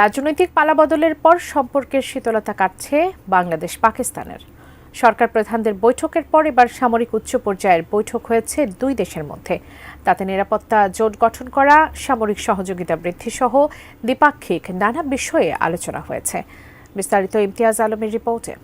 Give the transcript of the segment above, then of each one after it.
রাজনৈতিক পালাবদলের পর সম্পর্কের শীতলতা কাটছে বাংলাদেশ পাকিস্তানের। সরকার প্রধানদের বৈঠকের পর এবার সামরিক উচ্চ পর্যায়ের বৈঠক হয়েছে দুই দেশের মধ্যে। তাতে নিরাপত্তা জোট গঠন করা, সামরিক সহযোগিতা বৃদ্ধি সহ দ্বিপাক্ষিক নানা বিষয়ে আলোচনা হয়েছে। বিস্তারিত ইমতিয়াজ আলমের রিপোর্টে।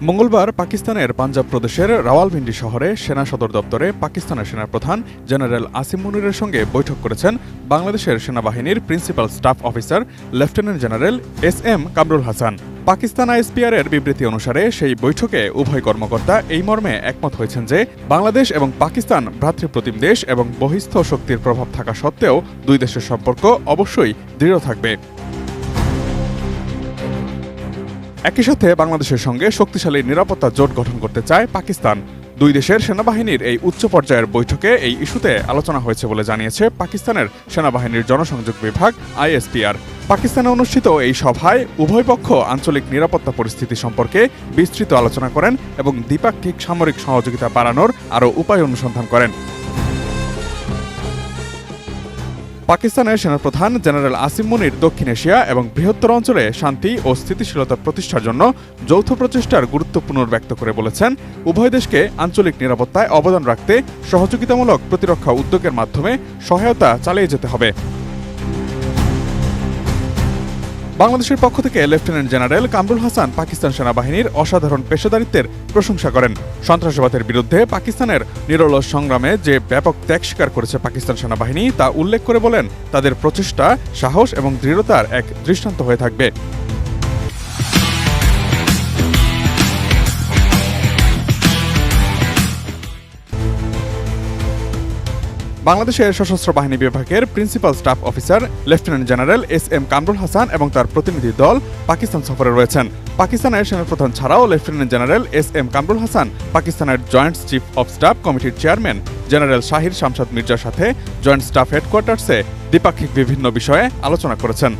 মঙ্গলবার পাকিস্তানের পাঞ্জাব প্রদেশের রাওয়ালপিন্ডি শহরে সেনা সদর দপ্তরে পাকিস্তানের সেনাপ্রধান জেনারেল আসিম মুনিরের সঙ্গে বৈঠক করেছেন বাংলাদেশের সেনাবাহিনীর principal staff officer lieutenant general S M Kamrul Hasan. Pakistan ISPR এর বিবৃতি অনুসারে সেই বৈঠকে উভয় কর্মকর্তা এই মর্মে একমত হয়েছেন যে বাংলাদেশ এবং পাকিস্তান ভ্রাতৃপ্রতিম দেশ এবং বহিস্থ শক্তির প্রভাব থাকা সত্ত্বেও দুই দেশের সম্পর্ক অবশ্যই দৃঢ় থাকবে। একই সাথে বাংলাদেশের সঙ্গে শক্তিশালী নিরাপত্তা জোট গঠন করতে চায় পাকিস্তান। দুই দেশের সেনাবাহিনীর এই উচ্চ পর্যায়ের বৈঠকে এই ইস্যুতে আলোচনা হয়েছে বলে জানিয়েছে পাকিস্তানের সেনাবাহিনীর জনসংযোগ বিভাগ আইএসপিআর। পাকিস্তানে অনুষ্ঠিত এই সভায় উভয় পক্ষ আঞ্চলিক নিরাপত্তা পরিস্থিতি সম্পর্কে বিস্তৃত আলোচনা করেন এবং দ্বিপাক্ষিক সামরিক সহযোগিতা বাড়ানোর আরও উপায় অনুসন্ধান করেন। পাকিস্তানের সেনাপ্রধান জেনারেল আসিম মুনির দক্ষিণ এশিয়া এবং বৃহত্তর অঞ্চলে শান্তি ও স্থিতিশীলতা প্রতিষ্ঠার জন্য যৌথ প্রচেষ্টার গুরুত্ব পুনর্ব্যক্ত করে বলেছেন। উভয় দেশকে আঞ্চলিক নিরাপত্তায় অবদান রাখতে সহযোগিতামূলক প্রতিরক্ষা উদ্যোগের মাধ্যমে সহায়তা চালিয়ে যেতে হবে। বাংলাদেশের পক্ষ থেকে লেফটেন্যান্ট জেনারেল কামরুল হাসান পাকিস্তান সেনাবাহিনীর অসাধারণ পেশাদারিত্বের প্রশংসা করেন। সন্ত্রাসবাদের বিরুদ্ধে পাকিস্তানের নিরলস সংগ্রামে যে ব্যাপক ত্যাগ স্বীকার করেছে পাকিস্তান সেনাবাহিনী, তা উল্লেখ করে বলেন, তাদের প্রচেষ্টা সাহস এবং দৃঢ়তার এক দৃষ্টান্ত হয়ে থাকবে। বাংলাদেশের সশস্ত্র বাহিনী বিভাগের principal staff officer, lieutenant general S M Kamrul Hasan এবং তার প্রতিনিধি দল পাকিস্তান সফরে রয়েছেন। পাকিস্তানের সেনাপ্রধান ছাড়াও lieutenant general S M Kamrul Hasan, পাকিস্তানের জয়েন্ট চিফ অব স্টাফ কমিটির চেয়ারম্যান জেনারেল শাহির শামসাদ মির্জার সাথে জয়েন্ট স্টাফ হেডকোয়ার্টার্সে দ্বিপাক্ষিক বিভিন্ন বিষয়ে আলোচনা করেছেন।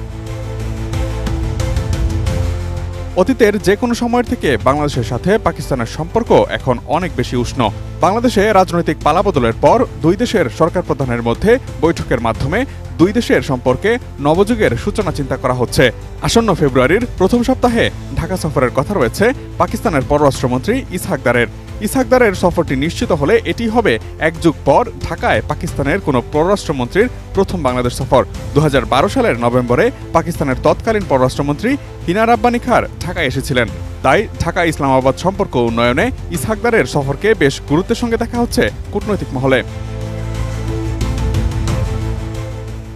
অতীতের যে কোনো সময়ের থেকে বাংলাদেশের সাথে পাকিস্তানের সম্পর্ক এখন অনেক বেশি উষ্ণ। বাংলাদেশে রাজনৈতিক পালাবদলের পর দুই দেশের সরকার প্রধানের মধ্যে বৈঠকের মাধ্যমে দুই দেশের সম্পর্কে নবযুগের সূচনা চিন্তা করা হচ্ছে। আসন্ন ফেব্রুয়ারির প্রথম সপ্তাহে ঢাকা সফরের কথা রয়েছে পাকিস্তানের পররাষ্ট্রমন্ত্রী ইসহাকদারের ইসহাকদারের সফরটি নিশ্চিত হলে এটি হবে এক যুগ পর ঢাকায় পাকিস্তানের কোনো পররাষ্ট্রমন্ত্রীর প্রথম বাংলাদেশ সফর। দু হাজার বারো সালের নভেম্বরে পাকিস্তানের তৎকালীন পররাষ্ট্রমন্ত্রী হিনা রাব্বানি খার ঢাকায় এসেছিলেন। তাই ঢাকা ইসলামাবাদ সম্পর্ক উন্নয়নে ইসাকদারের সফরকে বেশ গুরুত্বের সঙ্গে দেখা হচ্ছে কূটনৈতিক মহলে।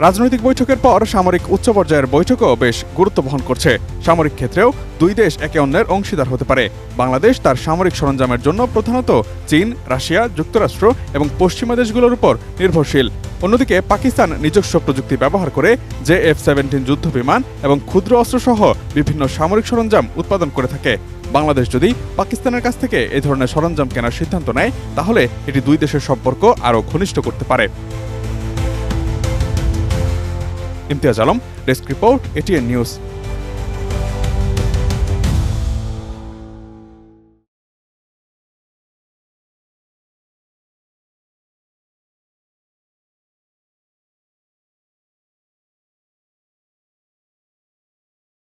রাজনৈতিক বৈঠকের পর সামরিক উচ্চ পর্যায়ের বৈঠকও বেশ গুরুত্ব বহন করছে। সামরিক ক্ষেত্রেও দুই দেশ একে অন্যের অংশীদার হতে পারে। বাংলাদেশ তার সামরিক সরঞ্জামের জন্য প্রধানত চীন, রাশিয়া, যুক্তরাষ্ট্র এবং পশ্চিমা দেশগুলোর উপর নির্ভরশীল। অন্যদিকে পাকিস্তান নিজস্ব প্রযুক্তি ব্যবহার করে জে এফ সেভেন্টিন যুদ্ধ বিমান এবং ক্ষুদ্র অস্ত্রসহ বিভিন্ন সামরিক সরঞ্জাম উৎপাদন করে থাকে। বাংলাদেশ যদি পাকিস্তানের কাছ থেকে এ ধরনের সরঞ্জাম কেনার সিদ্ধান্ত নেয়, তাহলে এটি দুই দেশের সম্পর্ক আরও ঘনিষ্ঠ করতে পারে। Imtiaz Alam desk report ATN news.